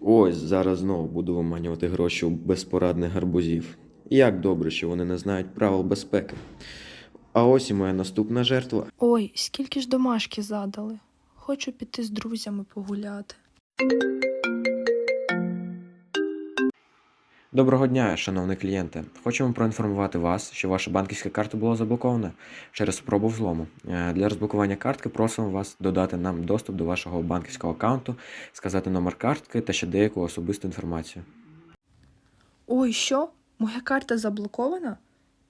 Ось зараз знову буду виманювати гроші у безпорадних гарбузів. Як добре, що вони не знають правил безпеки. А ось і моя наступна жертва. Ой, скільки ж домашки задали. Хочу піти з друзями погуляти. Доброго дня, шановний клієнте. Хочемо проінформувати вас, що ваша банківська карта була заблокована через спробу взлому. Е, Для розблокування картки просимо вас додати нам доступ до вашого банківського аккаунту, сказати номер картки та ще деяку особисту інформацію. Ой, що? Моя карта заблокована?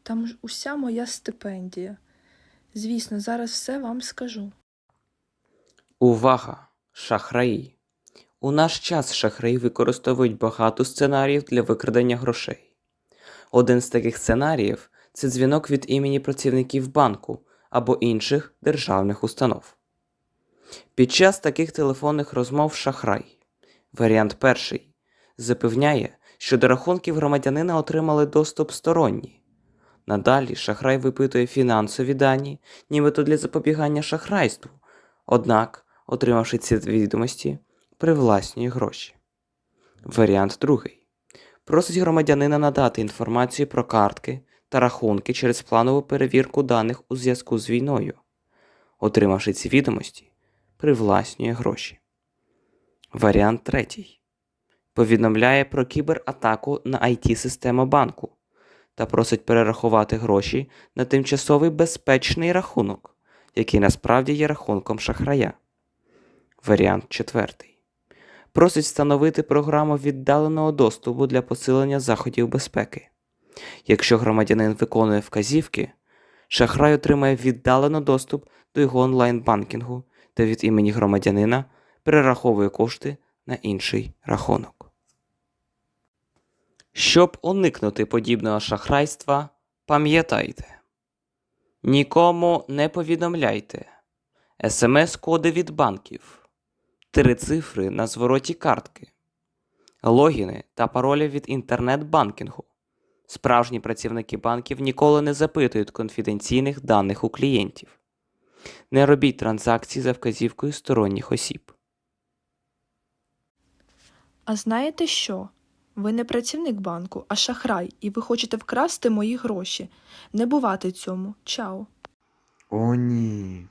Там ж уся моя стипендія. Звісно, зараз все вам скажу. Увага! Шахраї! У наш час шахраї використовують багато сценаріїв для викрадення грошей. Один з таких сценаріїв це дзвінок від імені працівників банку або інших державних установ. Під час таких телефонних розмов шахрай. Варіант перший запевняє, що до рахунків громадянина отримали доступ сторонні. Надалі шахрай випитує фінансові дані, нібито для запобігання шахрайству. Однак, отримавши ці відомості, привласнює гроші. Варіант другий. Просить громадянина надати інформацію про картки та рахунки через планову перевірку даних у зв'язку з війною. Отримавши ці відомості, привласнює гроші. Варіант третій. Повідомляє про кібератаку на IT-систему банку та просить перерахувати гроші на тимчасовий безпечний рахунок, який насправді є рахунком шахрая. Варіант четвертий. Просить встановити програму віддаленого доступу для посилення заходів безпеки. Якщо громадянин виконує вказівки, шахрай отримає віддалено доступ до його онлайн-банкінгу та від імені громадянина перераховує кошти на інший рахунок. Щоб уникнути подібного шахрайства, пам'ятайте. Нікому не повідомляйте. СМС-коди від банків, три цифри на звороті картки, логіни та паролі від інтернет-банкінгу. Справжні працівники банків ніколи не запитують конфіденційних даних у клієнтів. Не робіть транзакції за вказівкою сторонніх осіб. А знаєте що? Ви не працівник банку, а шахрай, і ви хочете вкрасти мої гроші. Не бувати цьому. Чао. О, ні.